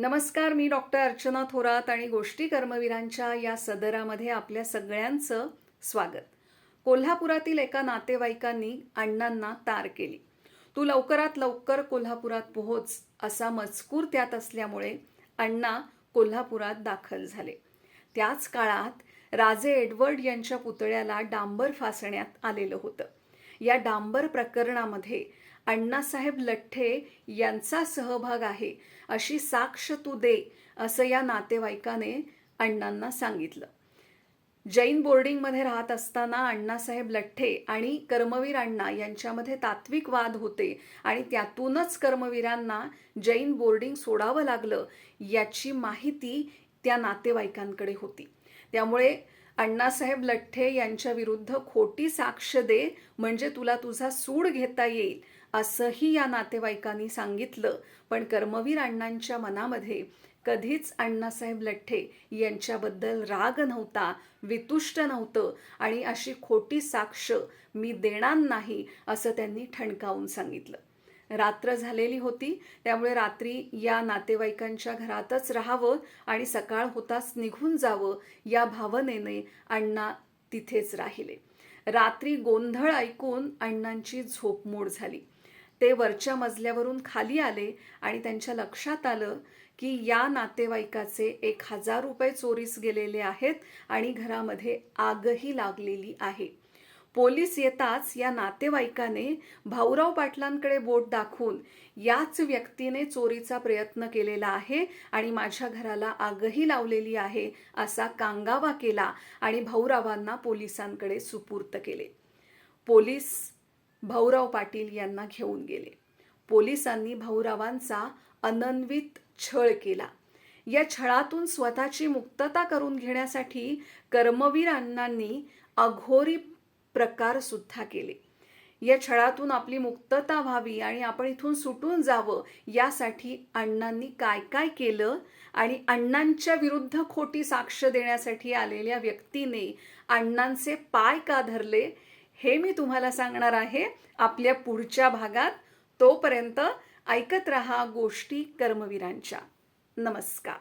नमस्कार मी डॉक्टर अर्चना थोरात आणि गोष्टी कर्मवीरांच्या या सदरामध्ये आपल्या सगळ्यांचं स्वागत. कोल्हापुरातील एका नातेवाईकांनी अण्णांना तार केली. तू लवकरात लवकर कोल्हापुरात पोहोच असा मजकूर त्यात असल्यामुळे अण्णा कोल्हापुरात दाखल झाले. त्याच काळात राजे एडवर्ड यांच्या पुतळ्याला डांबर फासण्यात आलेलं होतं. या डांबर प्रकरणामध्ये अण्णासाहेब लठ्ठे यांचा सहभाग आहे अशी साक्ष तू दे असं या नातेवाईकाने अण्णांना सांगितलं. जैन बोर्डिंगमध्ये राहत असताना अण्णासाहेब लठ्ठे आणि कर्मवीर अण्णा यांच्यामध्ये तात्विक वाद होते आणि त्यातूनच कर्मवीरांना जैन बोर्डिंग सोडावं लागलं याची माहिती त्या नातेवाईकांकडे होती. त्यामुळे अण्णासाहेब लठ्ठे यांच्या विरुद्ध खोटी साक्ष दे म्हणजे तुला तुझा सूड घेता येईल असंही या नातेवाईकांनी सांगितलं. पण कर्मवीर अण्णांच्या मनामध्ये कधीच अण्णासाहेब लठ्ठे यांच्याबद्दल राग नव्हता वितुष्ट नव्हतं आणि अशी खोटी साक्ष मी देणार नाही असं त्यांनी ठणकावून सांगितलं. रात्र झालेली होती. त्यामुळे रात्री या नातेवाईकांच्या घरातच राहावं आणि सकाळ होताच निघून जावं या भावनेने अण्णा तिथेच राहिले. रात्री गोंधळ ऐकून अण्णांची झोपमोड झाली. ते वरच्या मजल्यावरून खाली आले आणि त्यांच्या लक्षात आलं की या नातेवाईकाचे एक हजार रुपये चोरीस गेलेले आहेत आणि घरामध्ये आगही लागलेली आहे. पोलीस येताच या नातेवाईकाने भाऊराव पाटलांकडे बोट दाखवून याच व्यक्तीने चोरीचा प्रयत्न केलेला आहे आणि माझ्या घराला आगही लावलेली आहे असा कांगावा केला आणि भाऊरावांना पोलिसांकडे सुपूर्त केले. पोलीस भाऊराव पाटील यांना घेऊन गेले. पोलिसांनी भाऊरावांचा अनन्वित छळ केला. या छळातून स्वतःची मुक्तता करून घेण्यासाठी कर्मवीर अण्णांनी अघोरी प्रकार सुद्धा केले. या छळातून आपली मुक्तता व्हावी आणि आपण इथून सुटून जावं यासाठी अण्णांनी काय काय केलं आणि अण्णांच्या विरुद्ध खोटी साक्ष देण्यासाठी आलेल्या व्यक्तीने अण्णांचे पाय का धरले हे मी तुम्हाला सांगणार आहे. आपल्या पुढच्या भागात तोपर्यंत ऐकत रहा गोष्टी कर्मवीरांच्या. नमस्कार.